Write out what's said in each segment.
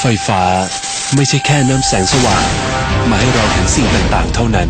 ไฟฟ้าไม่ใช่แค่น้ำแสงสว่าง มาให้เราเห็นสิ่งต่างๆ เท่านั้น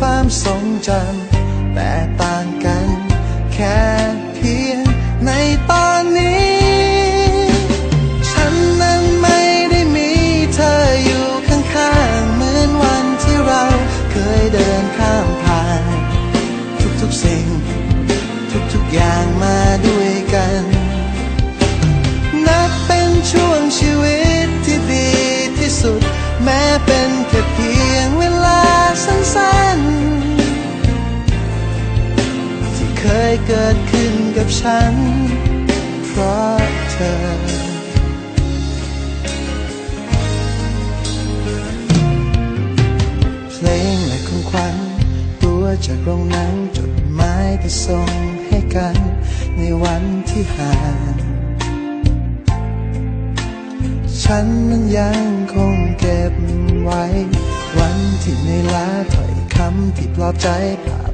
ความทรงจำแต่ต่างกัน แค่เพียงในตอนนี้ ฉันนั้นไม่ได้มีเธออยู่ข้างๆ เหมือนวันที่เราเคยเดินข้ามผ่าน ทุกๆสิ่ง ทุกๆอย่างมา ฉัน เพราะเธอ เพลงและของขวัญตัวจากโรงหนังจดหมายที่ส่งให้กัน ในวันที่ห่างฉันนั้นยังคงเก็บไว้ วันที่ในลาถ้อยคำที่ปลอบใจภา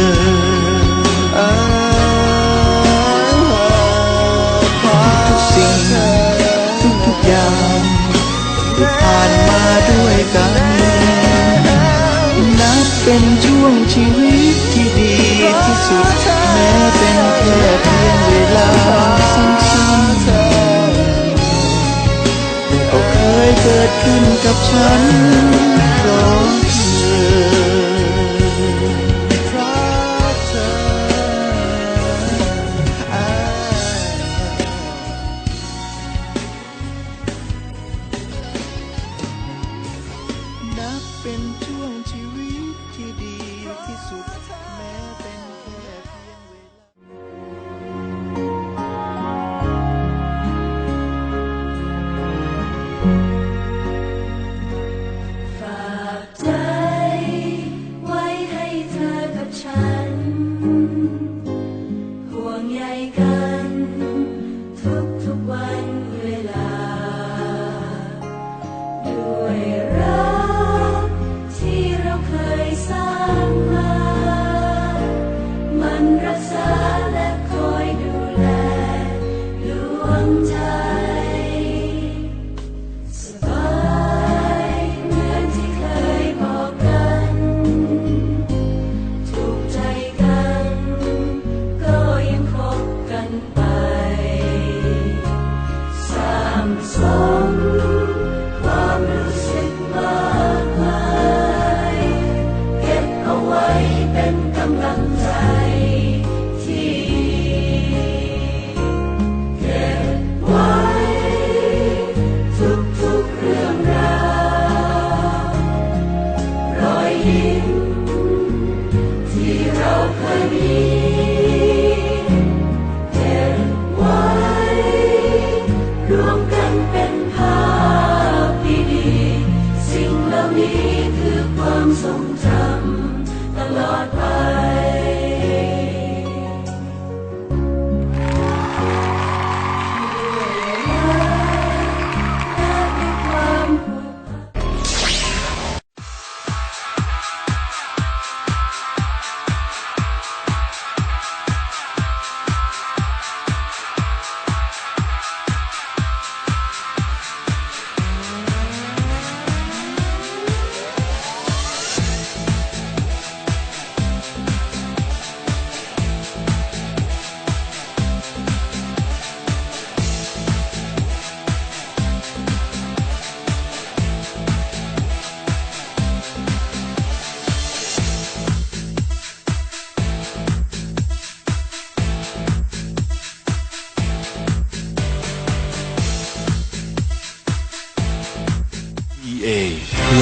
เป็นช่วงชีวิตที่ดีที่สุด แม้เป็นแค่เพียงเวลาสั้นๆแต่ก็เคยเกิดขึ้นกับฉันเพราะเธอเพราะเธอนับเป็นช่วง ที่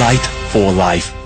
Light for Life